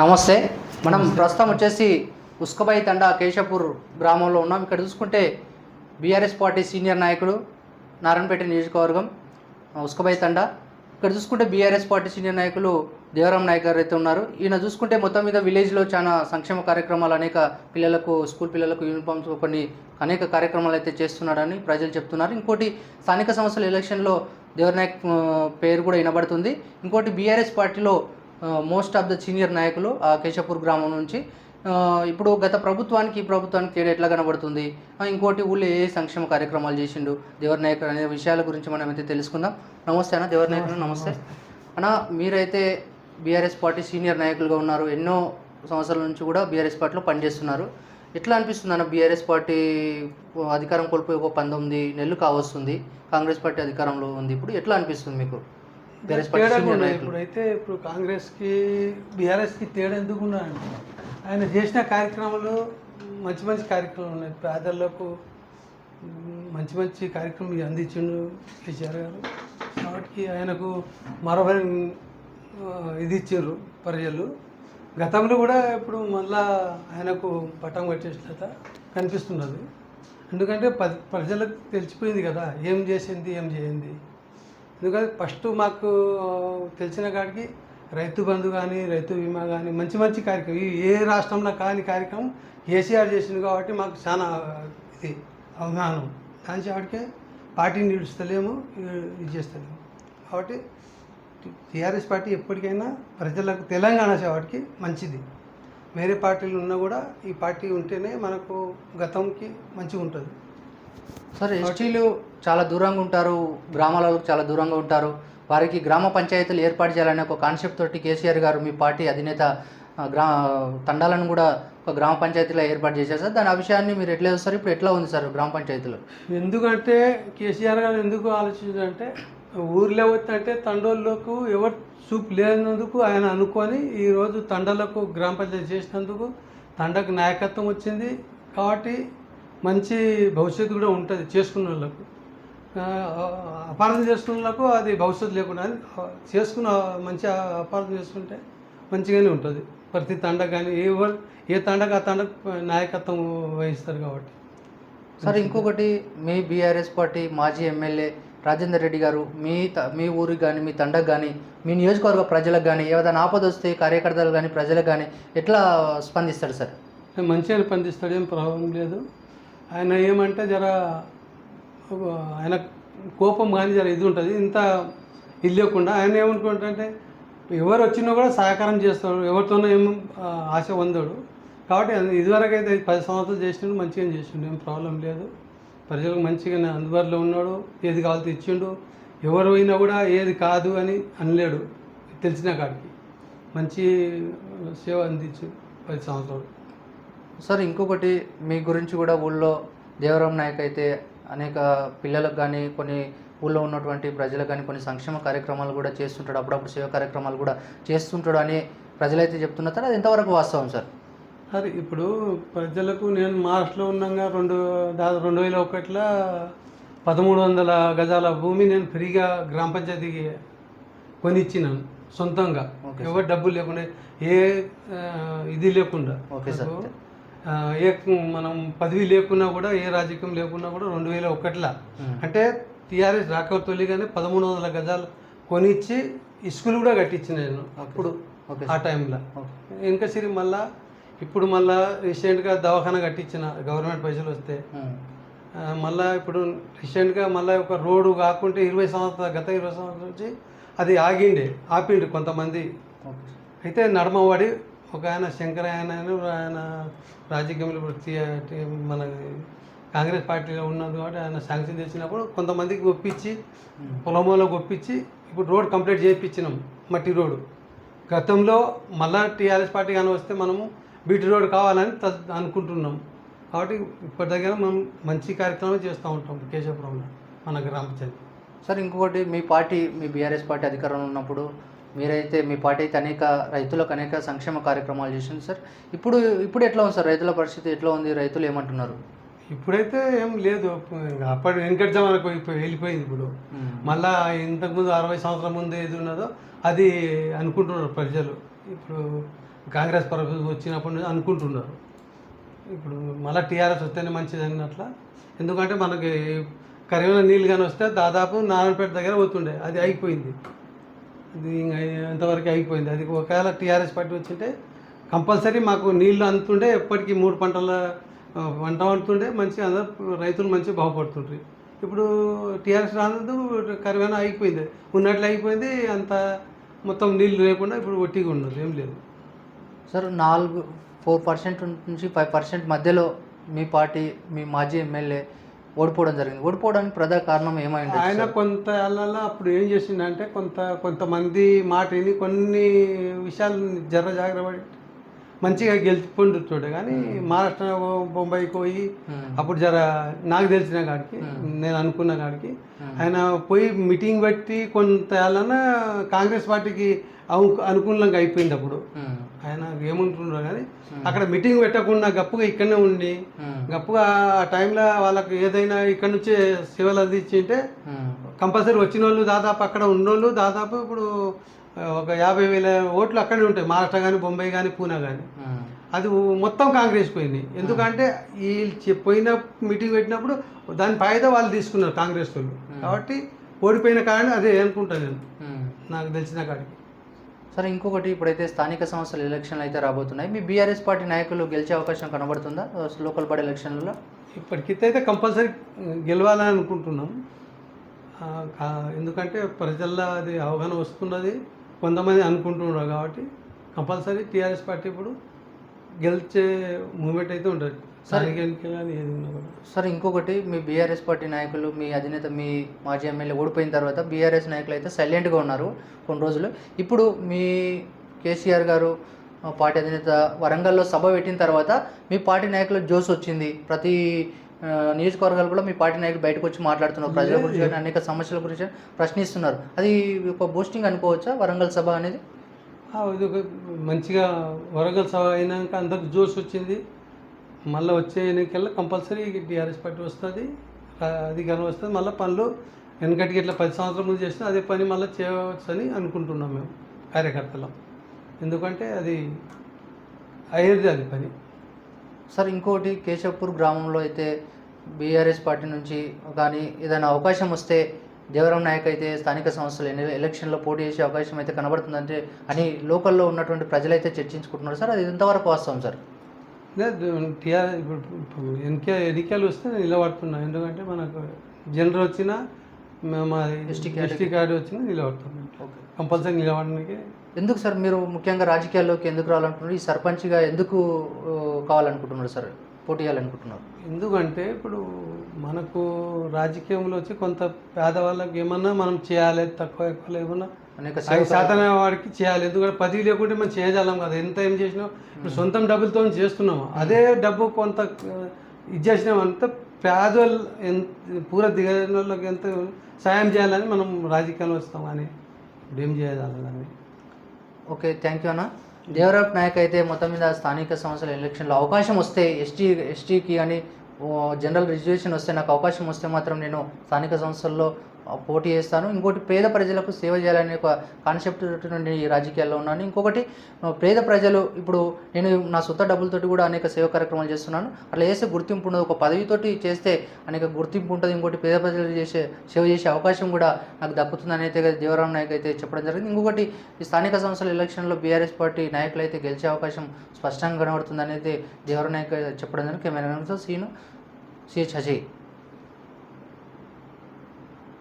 నమస్తే. మనం ప్రస్తుతం వచ్చేసి ఉస్కబాయి తండా కేశపూర్ గ్రామంలో ఉన్నాం. ఇక్కడ చూసుకుంటే బీఆర్ఎస్ పార్టీ సీనియర్ నాయకుడు నారాయణపేట నియోజకవర్గం ఉస్కబాయి తండా. ఇక్కడ చూసుకుంటే బీఆర్ఎస్ పార్టీ సీనియర్ నాయకులు దేవరాం నాయక్ గారు అయితే ఉన్నారు. ఈయన చూసుకుంటే మొత్తం మీద విలేజ్లో చాలా సంక్షేమ కార్యక్రమాలు అనేక పిల్లలకు స్కూల్ పిల్లలకు యూనిఫామ్స్ కొన్ని అనేక కార్యక్రమాలు అయితే చేస్తున్నాడని ప్రజలు చెప్తున్నారు. ఇంకోటి స్థానిక సంస్థల ఎలక్షన్లో దేవరనాయక్ పేరు కూడా వినబడుతుంది. ఇంకోటి బీఆర్ఎస్ పార్టీలో మోస్ట్ ఆఫ్ ద సీనియర్ నాయకులు ఆ కేశపూర్ గ్రామం నుంచి. ఇప్పుడు గత ప్రభుత్వానికి ఈ ప్రభుత్వానికి తేడా ఎట్లా కనబడుతుంది? ఇంకోటి ఊళ్ళో ఏ సంక్షేమ కార్యక్రమాలు చేసిండు? దేవర్ నాయక్ అనే విషయాల గురించి మనం అయితే తెలుసుకుందాం. నమస్తే అన్న దేవర్ నాయకులు నమస్తే. అన్న మీరైతే బీఆర్ఎస్ పార్టీ సీనియర్ నాయకులుగా ఉన్నారు. ఎన్నో సంవత్సరాల నుంచి కూడా బీఆర్ఎస్ పార్టీలో పనిచేస్తున్నారు. ఎట్లా అనిపిస్తుంది అన్న బీఆర్ఎస్ పార్టీ అధికారం కోల్పోయి ఒక పంతొమ్మిది నెలలు కావస్తుంది. కాంగ్రెస్ పార్టీ అధికారంలో ఉంది ఇప్పుడు. ఎట్లా అనిపిస్తుంది మీకు? తేడా ఇప్పుడైతే ఇప్పుడు కాంగ్రెస్కి బీఆర్ఎస్కి తేడా ఎందుకు ఆయన చేసిన కార్యక్రమాలు మంచి మంచి కార్యక్రమాలు ఉన్నాయి. పేదలకు మంచి మంచి కార్యక్రమం అందించిండు కేసీఆర్ గారు. కాబట్టి ఆయనకు మరొకరి ఇది ఇచ్చారు ప్రజలు. గతంలో కూడా ఇప్పుడు మళ్ళా ఆయనకు పట్టం కట్టేసినత కనిపిస్తున్నది. ఎందుకంటే ప- ప్రజలకు తెలిసిపోయింది కదా ఏం చేసింది ఏం చేయింది. ఎందుకంటే ఫస్ట్ మాకు తెలిసిన కాడికి రైతు బంధు కానీ రైతు బీమా కానీ మంచి మంచి కార్యక్రమం. ఏ రాష్ట్రంలో కాని కార్యక్రమం కేసీఆర్ చేసింది కాబట్టి మాకు చాలా ఇది అవగాహన దాని చేపటికే పార్టీని నిలుస్తలేము ఇది చేస్తలేము. కాబట్టి టీఆర్ఎస్ పార్టీ ఎప్పటికైనా ప్రజలకు తెలంగాణ చేపటికి మంచిది. వేరే పార్టీలు ఉన్నా కూడా ఈ పార్టీ ఉంటేనే మనకు గతంకి మంచిగా ఉంటుంది సార్ ఎస్టీలు చాలా దూరంగా ఉంటారు గ్రామాలకు చాలా దూరంగా ఉంటారు. వారికి గ్రామ పంచాయతీలు ఏర్పాటు చేయాలనే ఒక కాన్సెప్ట్ తోటి కేసీఆర్ గారు మీ పార్టీ అధినేత గ్రా తండాలను కూడా ఒక గ్రామ పంచాయతీలో ఏర్పాటు చేశారు. సార్ దాని ఆ విషయాన్ని మీరు ఎట్లా చూస్తారు? ఇప్పుడు ఎట్లా ఉంది సార్ గ్రామ పంచాయతీలో? ఎందుకంటే కేసీఆర్ గారు ఎందుకు ఆలోచించారంటే ఊర్లో వచ్చంటే తండోళ్ళకు ఎవరు చూపు లేనందుకు ఆయన అనుకొని ఈరోజు తండలకు గ్రామ పంచాయతీ చేసినందుకు తండకు నాయకత్వం వచ్చింది. కాబట్టి మంచి భవిష్యత్తు కూడా ఉంటుంది చేసుకున్న వాళ్ళకు. అపార్థం చేసుకున్న వాళ్ళకు అది భవిష్యత్తు లేకుండా చేసుకున్న మంచి అపార్థం చేసుకుంటే మంచిగానే ఉంటుంది. ప్రతి తండ కానీ ఎవరు ఏ తండకు ఆ తండకు నాయకత్వం వహిస్తారు కాబట్టి. సార్ ఇంకొకటి మీ బీఆర్ఎస్ పార్టీ మాజీ ఎమ్మెల్యే రాజేందర్ రెడ్డి గారు మీ త- మీ ఊరికి కానీ మీ తండకు కానీ మీ నియోజకవర్గ ప్రజలకు కానీ ఏదైనా ఆపద వస్తే కార్యకర్తలు కానీ ప్రజలకు కానీ ఎట్లా స్పందిస్తాడు సార్? మంచిగా స్పందిస్తాడు ఏం ప్రాబ్లం లేదు. ఆయన ఏమంటే జర ఆయన కోపం కానీ జర ఇది ఉంటుంది ఇంత ఇది లేకుండా ఆయన ఏమనుకుంటాడంటే ఎవరు వచ్చినా కూడా సహకారం చేస్తాడు ఎవరితోనో ఏం ఆశ పొందాడు. కాబట్టి ఇదివరకు అయితే పది సంవత్సరాలు చేసిండు మంచిగా చేసిండు ఏం ప్రాబ్లం లేదు. ప్రజలకు మంచిగా అందుబాటులో ఉన్నాడు ఏది కావాలో ఇచ్చిండు. ఎవరు పోయినా కూడా ఏది కాదు అని అనలేడు తెలిసిన కాడికి. మంచి సేవ అందించు పది సంవత్సరాలు. సార్ ఇంకొకటి మీ గురించి కూడా ఊళ్ళో దేవరాం నాయక్ అయితే అనేక పిల్లలకు కానీ కొన్ని ఊళ్ళో ఉన్నటువంటి ప్రజలకు కానీ కొన్ని సంక్షేమ కార్యక్రమాలు కూడా చేస్తుంటాడు. అప్పుడప్పుడు సేవ కార్యక్రమాలు కూడా చేస్తుంటాడు అని ప్రజలైతే చెప్తున్నారు. అది ఎంతవరకు వాస్తవం సార్? సరే ఇప్పుడు ప్రజలకు నేను మహారాష్ట్రలో ఉన్నాగా రెండు దాదాపు రెండు వేల ఒకటిలో పదమూడు వందల గజాల భూమి నేను ఫ్రీగా గ్రామ పంచాయతీకి కొనిచ్చినాను సొంతంగా. ఓకే ఎవరు డబ్బులు లేకుండా ఏ ఇది లేకుండా. Okay sir. ఏ మనం పదవి లేకున్నా కూడా ఏ రాజకీయం లేకున్నా కూడా రెండు వేల ఒకటిలో. అంటే టీఆర్ఎస్ రాక తొలిగానే పదమూడు వందల గజాలు కొనిచ్చి స్కూల్ కూడా కట్టించిన నేను అప్పుడు ఆ టైంలో. ఇంకా సిరి మళ్ళా ఇప్పుడు మళ్ళా రీసెంట్గా దవాఖాన కట్టించిన గవర్నమెంట్ పైసలు వస్తే. మళ్ళా ఇప్పుడు రీసెంట్గా మళ్ళీ ఒక రోడ్డు కాకుంటే ఇరవై సంవత్సరాల గత ఇరవై సంవత్సరాల నుంచి అది ఆగిండే ఆపిండు కొంతమంది. అయితే నడమవాడి ఒక ఆయన శంకర ఆయన ఆయన రాజకీయంలో టీ- మన కాంగ్రెస్ పార్టీలో ఉన్నది కాబట్టి ఆయన శాంక్షన్ చేసినప్పుడు కొంతమందికి ఒప్పించి. పొలమూలకు ఒప్పించి ఇప్పుడు రోడ్ కంప్లీట్ చేయించినాం మట్టి రోడ్డు. గతంలో మళ్ళా టీఆర్ఎస్ పార్టీ కానీ వస్తే మనము బీటీ రోడ్ కావాలని అనుకుంటున్నాం. కాబట్టి ఇప్పటి దగ్గర మనం మంచి కార్యక్రమం చేస్తూ ఉంటాం కేశవపురంలో మన గ్రామ పంచాయతీ. సార్ ఇంకొకటి మీ పార్టీ మీ బీఆర్ఎస్ పార్టీ అధికారంలో ఉన్నప్పుడు మీరైతే మీ పార్టీ అయితే అనేక రైతులకు అనేక సంక్షేమ కార్యక్రమాలు చేసింది సార్. ఇప్పుడు ఇప్పుడు ఎట్లా ఉంది సార్? రైతుల పరిస్థితి ఎట్లా ఉంది? రైతులు ఏమంటున్నారు? ఇప్పుడైతే ఏం లేదు. అప్పటి వెంకట జమానకు వెళ్ళిపోయింది ఇప్పుడు. మళ్ళా ఇంతకుముందు అరవై సంవత్సరాల ముందు ఏది ఉన్నదో అది అనుకుంటున్నారు ప్రజలు. ఇప్పుడు కాంగ్రెస్ ప్రభుత్వం వచ్చినప్పటి నుంచి అనుకుంటున్నారు. ఇప్పుడు మళ్ళీ టీఆర్ఎస్ వస్తేనే మంచిది అన్నట్ల. ఎందుకంటే మనకి కరివేల నీళ్ళు కానీ వస్తే దాదాపు నారాయణపేట దగ్గర పోతుండే. అది అయిపోయింది. అది ఇంకా ఎంతవరకు అయిపోయింది. అది ఒకవేళ టీఆర్ఎస్ పార్టీ వచ్చింటే కంపల్సరీ మాకు నీళ్ళు అందుతుండే ఎప్పటికీ మూడు పంటల పంట వండుతుండే మంచి అందరూ రైతులు మంచిగా బాగుపడుతుండ్రి. ఇప్పుడు టీఆర్ఎస్ రానందు కరివేన అయిపోయింది. ఉన్నట్లు అయిపోయింది అంత మొత్తం నీళ్ళు లేకుండా ఇప్పుడు ఒట్టిగా ఉండదు ఏం లేదు. సార్ నాలుగు ఫోర్ పర్సెంట్ నుంచి ఫైవ్ పర్సెంట్ మధ్యలో మీ పార్టీ మీ మాజీ ఎమ్మెల్యే ఓడిపోవడం జరిగింది. ఓడిపోవడానికి ప్రధాన కారణం ఏమైంది? ఆయన కొంత అప్పుడు ఏం చేసిండంటే కొంత కొంతమంది మాట విని కొన్ని విషయాలు జర్ర జాగ్రత్త మంచిగా గెలుచుకుంటుండే కానీ మహారాష్ట్ర బొంబాయికి పోయి అప్పుడు జర నాకు తెలిసిన కాడికి నేను అనుకున్న కాడికి ఆయన పోయి మీటింగ్ పెట్టి కొంత కాంగ్రెస్ పార్టీకి అను- అనుకూలంగా అయిపోయింది అప్పుడు. ఆయన ఏముంటున్నారో కానీ అక్కడ మీటింగ్ పెట్టకుండా గప్పుగా ఇక్కడనే ఉండి గప్పుగా ఆ టైంలో వాళ్ళకి ఏదైనా ఇక్కడ నుంచే సేవలు అందించింటే కంపల్సరీ వచ్చిన వాళ్ళు దాదాపు అక్కడ ఉన్నోళ్ళు దాదాపు ఇప్పుడు ఒక యాభై వేల ఓట్లు అక్కడే ఉంటాయి. మహారాష్ట్ర కానీ బొంబాయి కానీ పూనా కానీ అది మొత్తం కాంగ్రెస్ పోయింది. ఎందుకంటే ఈ చె- పోయిన మీటింగ్ పెట్టినప్పుడు దాని ఫాయిదా వాళ్ళు తీసుకున్నారు కాంగ్రెస్ వాళ్ళు. కాబట్టి ఓడిపోయిన కారణం అదే అనుకుంటాను నేను. నాకు తెలిసిన కాడికి. సరే ఇంకొకటి ఇప్పుడైతే స్థానిక సంస్థల ఎలక్షన్లు అయితే రాబోతున్నాయి. మీ బీఆర్ఎస్ పార్టీ నాయకులు గెలిచే అవకాశం కనబడుతుందా? లోకల్ బాడీ ఎలక్షన్లలో? ఇప్పటికైతే కంపల్సరీ గెలవాలని అనుకుంటున్నాం. కా- ఎందుకంటే ప్రజల్లో అది అవగాహన వస్తున్నది కొంతమంది అనుకుంటున్నారు కాబట్టి కంపల్సరీ టీఆర్ఎస్ పార్టీ ఇప్పుడు గెలిచే మూమెంట్ అయితే ఉంటుంది. సార్. ఇంకొకటి మీ బీఆర్ఎస్ పార్టీ నాయకులు మీ అధినేత మీ మాజీ ఎమ్మెల్యే ఓడిపోయిన తర్వాత బీఆర్ఎస్ నాయకులు అయితే సైలెంట్గా ఉన్నారు కొన్ని రోజులు. ఇప్పుడు మీ కేసీఆర్ గారు పార్టీ అధినేత వరంగల్లో సభ పెట్టిన తర్వాత మీ పార్టీ నాయకులు జోస్ వచ్చింది. ప్రతి నియోజకవర్గాలు కూడా మీ పార్టీ నాయకులు బయటకు వచ్చి మాట్లాడుతున్నారు. ప్రజల గురించి కానీ అనేక సమస్యల గురించి ప్రశ్నిస్తున్నారు. అది ఒక బూస్టింగ్ అనుకోవచ్చా వరంగల్ సభ అనేది? ఇది ఒక మంచిగా వరంగల్ సభ అయినాక అందరికి జోష్ వచ్చింది. మళ్ళీ వచ్చే ఎన్నికల్లో కంపల్సరీ టీఆర్ఎస్ పార్టీ వస్తుంది అధికారం వస్తుంది. మళ్ళీ పనులు వెనకటికి ఇట్లా పది సంవత్సరం ముందు చేసినా అదే పని మళ్ళీ చేయవచ్చు అని అనుకుంటున్నాం మేము కార్యకర్తలం. ఎందుకంటే అది అయ్యేది అది పని. సార్ ఇంకోటి కేశవపూర్ గ్రామంలో అయితే బీఆర్ఎస్ పార్టీ నుంచి కానీ ఏదైనా అవకాశం వస్తే దేవరం నాయక్ అయితే స్థానిక సంస్థలు ఎన్ని ఎలక్షన్లో పోటీ చేసే అవకాశం అయితే కనబడుతుందంటే అని లోకల్లో ఉన్నటువంటి ప్రజలైతే చర్చించుకుంటున్నారు. సార్ అది ఎంతవరకు వాస్తవం సార్? టీఆర్ ఇప్పుడు ఎన్నిక ఎన్నికలు వస్తే నేను నిలబడుతున్నా. ఎందుకంటే మనకు జనరల్ వచ్చినా మా ఎస్టీ కార్డు వచ్చినా నిలబడుతున్నాం ఓకే. కంపల్సరీ నిలబడడానికి. ఎందుకు సార్ మీరు ముఖ్యంగా రాజకీయాల్లోకి ఎందుకు రావాలనుకుంటున్నారు? ఈ సర్పంచ్గా ఎందుకు కావాలనుకుంటున్నారు సార్? పోటీ చేయాలనుకుంటున్నారు. ఎందుకంటే ఇప్పుడు మనకు రాజకీయంలో వచ్చి కొంత పేదవాళ్ళకి ఏమన్నా మనం చేయాలి తక్కువ ఎక్కువ ఏమన్నా అనేక ఐదు శాతం వాడికి చేయాలి. ఎందుకంటే పది లేకుంటే మనం చేయజాలం కదా. ఎంత ఏం చేసినా ఇప్పుడు సొంతం డబ్బులతో చేస్తున్నాము అదే డబ్బు కొంత ఇది చేసినాం అంత పేదోళ్ళు ఎంత పూర దిగని వాళ్ళకి ఎంత సాయం చేయాలని మనం రాజకీయాల్లో వస్తాం అని ఇప్పుడు ఏం చేయాలి దాన్ని ఓకే థ్యాంక్ యూ అన్న. దేవరాప్ నాయక్ అయితే మొత్తం మీద స్థానిక సంస్థల ఎలక్షన్లో అవకాశం వస్తే ఎస్టీ ఎస్టీకి కానీ జనరల్ రిజర్వేషన్ వస్తే నాకు అవకాశం వస్తే మాత్రం నేను స్థానిక సంస్థల్లో పోటీ చేస్తాను. ఇంకోటి పేద ప్రజలకు సేవ చేయాలనే ఒక కాన్సెప్ట్ నుండి ఈ రాజకీయాల్లో ఉన్నాను. ఇంకొకటి పేద ప్రజలు ఇప్పుడు నేను నా సొంత డబ్బులతోటి కూడా అనేక సేవ కార్యక్రమాలు చేస్తున్నాను. అట్లా చేస్తే గుర్తింపు ఉండదు. ఒక పదవితోటి చేస్తే అనేక గుర్తింపు ఉంటుంది. ఇంకోటి పేద ప్రజలు చేసే సేవ చేసే అవకాశం కూడా నాకు దక్కుతుందని అయితే దేవరాం నాయక్ అయితే చెప్పడం జరిగింది. ఇంకొకటి ఈ స్థానిక సంస్థల ఎలక్షన్లో బీఆర్ఎస్ పార్టీ నాయకులు అయితే గెలిచే అవకాశం స్పష్టంగా కనబడుతుందని అయితే దేవరాం నాయక్ చెప్పడం జరిగింది. Camera Seenu CH Ajay.